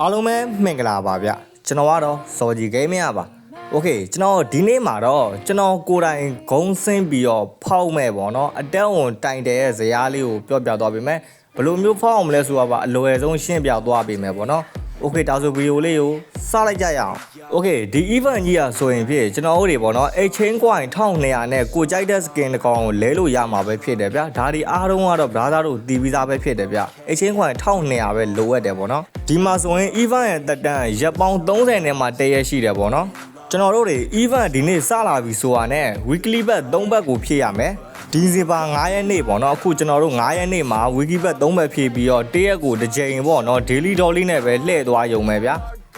အားလုံးပဲမင်္ဂလာပါဗျကျွန်တော်ကတော့စော်ကြီးဂိမ်းမရပါโอเคကျွန်တော်ဒီနေ့မှာတော့ကျွန်တော်ကိုယ်တိုင်ဂုံးဆင်းပြီးတော့ဖောက်မဲ့ပေါ့နော်အတက်ဝန်တိုင်တဲ့ဇရားလေးကိုပြောပြသွားပေးမယ်ဘယ်လိုမျိုးဖောက်အောင်မလဲဆိုတာပါအလွယ်ဆုံးရှင်းပြသွားပေးမယ်ပေါ့နော်โอเ ။ Okay ဒါဆိုဗီဒီယိုလေးကိုစလိုက်ကြရအောင်။ Okay ဒီ event ကြီးอ่ะဆိုရင်ဖြစ်ကျွန်တော်တို့တွေပေါ့နော် exchange coin 1200နဲ့ကိုကြိုက်တဲ့ skin တစ်ကောင်ကိုလဲလို့ရမှာပဲဖြစ်တယ်ဗျာ။ဒါဒီအားလုံးကတော့ brother တို့တီးပြီးသားပဲဖြစ်တယ်ဗျာ။ exchange coin 1200ပဲလိုအပ်တယ်ပေါ့နော်။ဒီမှာဆိုရင် event ရဲ့တက်တန်းရပ်ပေါင်း30နဲ့မှတည့်ရရှိတယ်ပေါ့နော်။ ကျွန်တော်တို့တွေ event ဒီနေ့စလာပြီဆိုတာနဲ့ weekly bet 3ဘက်ကိုဖြည့်ရမယ်ဒီဇင်ဘာ9ရက်နေ့ပေါ့နော်အခုကျွန်တော်တို့9ရက်နေ့မှာ wiki bet 3ဘက်ဖြည့်ပြီးတော့တရက်ကိုတစ်ကြိမ်ပေါ့နော် daily dolly နဲ့ပဲလှည့်သွားရုံပဲဗျာ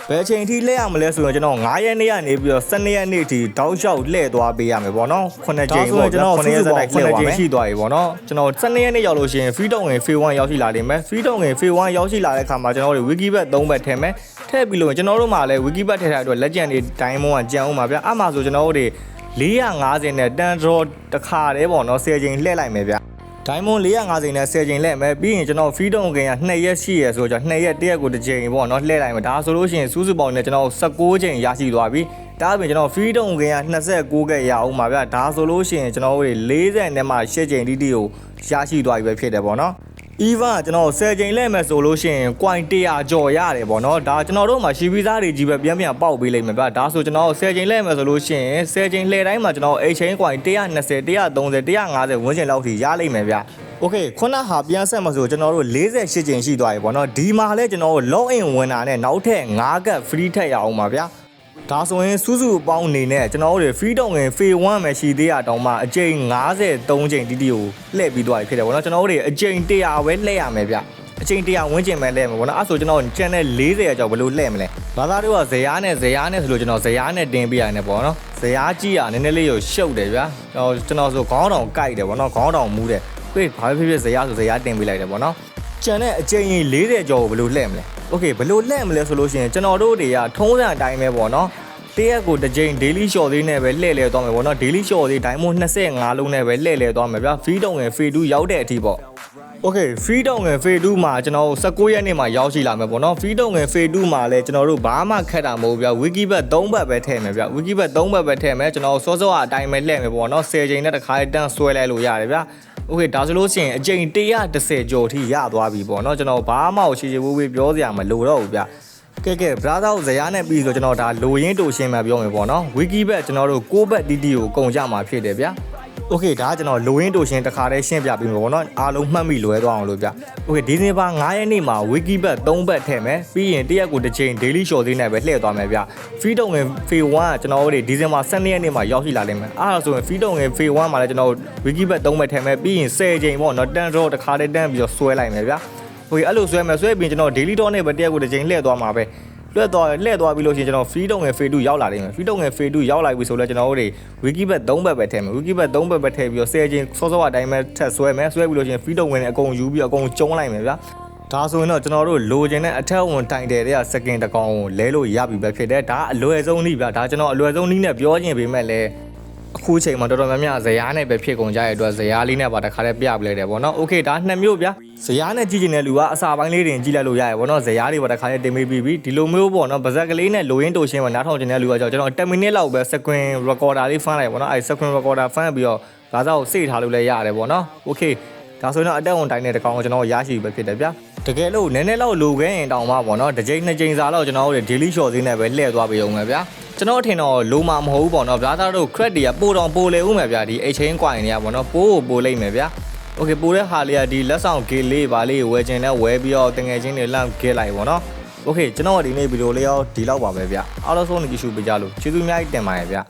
ဘယ်ချိန်ထိလှည့်ရမလဲဆိုရင်ကျွန်တော်9ရက်နေ့ကနေပြီးတော့12ရက်နေ့ထိတောက်လျှောက်လှည့်သွားပေးရမယ်ပေါ့နော်9ကြိမ်ပေါ့ကျွန်တော်9ရက်စတိုက်လှည့်သွားမယ်ရှိသွားပြီပေါ့နော်ကျွန်တော်12ရက်နေ့ရောက်လို့ရှိရင် free တော့ငယ် free 1ရောက်ရှိလာလိမ့်မယ် free တော့ငယ် free 1ရောက်ရှိလာတဲ့အခါမှာကျွန်တော်တို့ wiki bet 3ဘက်ထည့်မယ် ထည့်ပြီးလို့ကျွန်တော်တို့မှာလည်း wiki bet ထည့်တဲ့အတွက်လက်ကျန်တွေတိုင်းမုံကကြံအောင်ပါဗျာအမှဆိုကျွန်တော်တို့တွေ450နဲ့တန်ဒရောတစ်ခါတည်းပေါ့နော်10ချိန်လှည့်လိုက်မယ်ဗျဒိုင်းမွန်450နဲ့10ချိန်လှည့်မယ်ပြီးရင်ကျွန်တော် freedom ကင်က2ရက်ရှိရဆိုတော့2ရက်1ရက်ကိုတစ်ချိန်ပေါ့နော်လှည့်လိုက်မယ်ဒါဆိုလို့ရှိရင်စူးစုပေါင်းနဲ့ကျွန်တော်16ချိန်ရရှိသွားပြီဒါအပြင်ကျွန်တော် freedom ကင်က29ကရအောင်ပါဗျဒါဆိုလို့ရှိရင်ကျွန်တော်တို့40နဲ့မှ8ချိန်တိတိကိုရရှိသွားပြီပဲဖြစ်တယ်ပေါ့နော် even ကျွန်တော်10ချိန်လဲမယ်ဆိုလို့ရှိရင် coin 100ကျော်ရတယ်ပေါ့နော်ဒါကျွန်တော်တို့မှာရှိပြီးသားတွေကြီးပဲပြန်ပြန်ပေါက်ပေးလိမ့်မယ်ဗျဒါဆိုကျွန်တော်10ချိန်လဲမယ်ဆိုလို့ရှိရင်10ချိန်လှည့်တိုင်းမှာကျွန်တော် H chain coin 120 130 150ဝန်းကျင်လောက်ထိရလိမ့်မယ်ဗျโอเคခုနဟာပြန်ဆက်မှာဆိုကျွန်တော်တို့48ချိန်ရှိသွားပြီပေါ့နော်ဒီမှာလဲကျွန်တော်တို့ log in ဝင်တာနဲ့နောက်ထပ်5ကတ် free ထက်ရအောင်ပါဗျာ ဒါဆိုရင်စုစုပေါင်းအနေနဲ့ကျွန်တော်တို့ free တော့ငယ် phase 1ပဲရှိသေးရတောင်မှအကြိမ်53ချိန်တိတိကိုလှည့်ပြီးသွားပြီဖြစ်တယ်ပေါ့နော်ကျွန်တော်တို့အကြိမ်100ပဲလှည့်ရမယ်ဗျအချိန်100ဝန်းကျင်ပဲလှည့်မယ်ပေါ့နော်အဲ့ဆိုကျွန်တော် channel 40အကြောင်းဘယ်လိုလှည့်မလဲဘာသာတို့ကဇရားနဲ့ဇရားနဲ့ဆိုလို့ကျွန်တော်ဇရားနဲ့တင်ပြရတယ်ပေါ့နော်ဇရားကြည့်ရနည်းနည်းလေးကိုရှုပ်တယ်ဗျာကျွန်တော်ဆိုခေါင်းတောင်ကိုက်တယ်ပေါ့နော်ခေါင်းတောင်မူးတယ်ပြေးဘာဖြစ်ဖြစ်ဇရားဆိုဇရားတင်ပြလိုက်တယ်ပေါ့နော်ကျန်တဲ့အကြိမ်40ကျော်ကိုဘယ်လိုလှည့်မလဲโอเคဘယ်လိုလှည့်မလဲဆိုလို့ရှိရင်ကျွန်တော်တို့တွေကထုံးစံအတိုင်းပဲပေါ့နော် တရက်ကိုတစ်ကြိမ် daily short သေးနဲ့ပဲလှည့်လည်သွားမယ်ပေါ့နော် daily short သေး diamond 25လုံးနဲ့ပဲလှည့်လည်သွားမယ်ဗျာ free down ငယ် free to ရောက်တဲ့အထိပေါ့ Okay free down ငယ် phase 2မှာကျွန်တော်တို့16ရက်နေ့မှာရောက်ရှိလာမယ်ပေါ့နော် free down ငယ် phase 2မှာလည်းကျွန်တော်တို့ဘာမှခက်တာမဟုတ်ဗျာ wiki bet 3ဘက်ပဲထည့်မယ်ဗျာ wiki bet 3ဘက်ပဲထည့်မယ်ကျွန်တော်စောစောအတိုင်းပဲလှည့်မယ်ပေါ့နော်10ချိန်နဲ့တစ်ခါတန်းဆွဲလိုက်လို့ရတယ်ဗျာ Okay ဒါဆိုလို့ရှိရင်အချိန်130ကျော်ထိရသွားပြီပေါ့နော်ကျွန်တော်ဘာမှကိုရှည်ရှည်ဝေးဝေးပြောစရာမလိုတော့ဘူးဗျာ ကဲကဲ brother ကိုဇရာနဲ့ပြီးဆိုကျွန်တော်ဒါလိုရင်းတူရှင်းမှာပြောမယ်ပေါ့နော် wiki bet ကျွန်တော်တို့ကိုဘက်တီတီကိုကုန်ကြမှာဖြစ်တယ်ဗျာ okay ဒါကကျွန်တော်လိုရင်းတူရှင်းတစ်ခါတည်းရှင်းပြပေးမှာပေါ့နော်အားလုံးမှတ်မိလွယ်သွားအောင်လို့ဗျ okay ဒီဇင်ဘာ9ရက်နေ့မှာ wiki bet 3ဘက်ထည့်မယ်ပြီးရင်တရက်ကိုတစ်ချိန် daily short သေးနဲ့ပဲလှည့်သွားမယ်ဗျ free တုံငယ် fee 1ကကျွန်တော်တို့ဒီဇင်ဘာ12ရက်နေ့မှာရောက်ရှိလာလိမ့်မယ်အားဆိုရင် free တုံငယ် fee 1မှာလည်းကျွန်တော် wiki bet 3ဘက်ထည့်မယ်ပြီးရင်10ချိန်ပေါ့နော်10 draw တစ်ခါတည်းတန်းပြီးတော့ဆွဲလိုက်မယ်ဗျ ဟိုအဲ့လိုဆွဲမယ်ဆွဲပြီးကျွန်တော် daily talk နဲ့ပဲတရက်ကိုတစ်ချိန်လှည့်သွားမှာပဲလွတ်သွားလှည့်သွားပြီးလို့ရှိရင်ကျွန်တော် free တုံငယ် phase 2ရောက်လာလိမ့်မယ် free တုံငယ် phase 2ရောက်လာပြီဆိုတော့ကျွန်တော်တို့တွေ wiki bet 3 bet ပဲထည့်မယ် wiki bet 3 bet ပဲထည့်ပြီးတော့10ချိန်စောစောအတိုင်းပဲထပ်ဆွဲမယ်ဆွဲပြီးလို့ရှိရင် free တုံငယ်နဲ့အကုန်ယူပြီးအကုန်ကျုံးလိုက်မယ်ဗျဒါဆိုရင်တော့ကျွန်တော်တို့လိုချင်တဲ့အထက်ဝင်တိုင်တယ်တဲ့စကင်တကောင်ကိုလဲလို့ရပြီပဲဖြစ်တယ်ဒါအလွယ်ဆုံးနည်းဗျဒါကျွန်တော်အလွယ်ဆုံးနည်းနဲ့ပြောခြင်းပေမဲ့လည်း အခုချိန်မှာတော်တော်များများဇရားနဲ့ပဲဖြစ်ကုန်ကြတဲ့အတွက်ဇရားလေးနဲ့ပါတခါတည်းပြပလဲတယ်ဗောနော်โอเคဒါနှစ်မျိုးဗျဇရားနဲ့ကြည့်ကျင်တဲ့လူကအစာပိုင်းလေးတွေကြည့်လိုက်လို့ရရဗောနော်ဇရားတွေပါတခါတည်းတင်ပေးပြီးပြီဒီလိုမျိုးဗောနော်ဗဇက်ကလေးနဲ့လိုရင်းတိုရှင်းမှာနားထောင်ကျင်တဲ့လူကကြောင့်ကျွန်တော်10မိနစ်လောက်ပဲ screen recorder လေးဖမ်းလိုက်ဗောနော်အဲ screen recorder ဖမ်းပြီးတော့ဒါစားကိုစိတ်ထားလို့လည်းရတယ်ဗောနော်โอเคဒါဆိုရင်တော့အတက်ဝန်တိုင်းတဲ့တကောင်ကိုကျွန်တော်ရရှိပဲဖြစ်တယ်ဗျ တကယ်လို့နည်းနည်းလောက်လိုခဲ့ရင်တောင်မှပေါ့နော်တစ်ကြိမ်နှစ်ကြိမ်စာလောက်ကျွန်တော်တို့ daily short သေးနဲ့ပဲလှည့်သွားပေးအောင်ပဲဗျာကျွန်တော်အထင်တော့လိုမှာမဟုတ်ဘူးပေါ့နော်ဗျာသားတို့ credit တွေကပို့တော့ပို့လေဦးမယ်ဗျာဒီ exchange coin တွေကပေါ့နော်ပို့ပို့လိုက်မယ်ဗျာ okay ပို့တဲ့ဟာလေးကဒီလက်ဆောင် gate လေးပါလေးဝယ်ခြင်းနဲ့ဝယ်ပြီးတော့တငယ်ချင်းတွေလမ်း gate လိုက်ပေါ့နော် okay ကျွန်တော်ကဒီနေ့ဗီဒီယိုလေးရောဒီလောက်ပါပဲဗျာအားလုံးဆုံးနေကြည့်ရှုပေးကြလို့ကျေးဇူးအများကြီးတင်ပါတယ်ဗျာ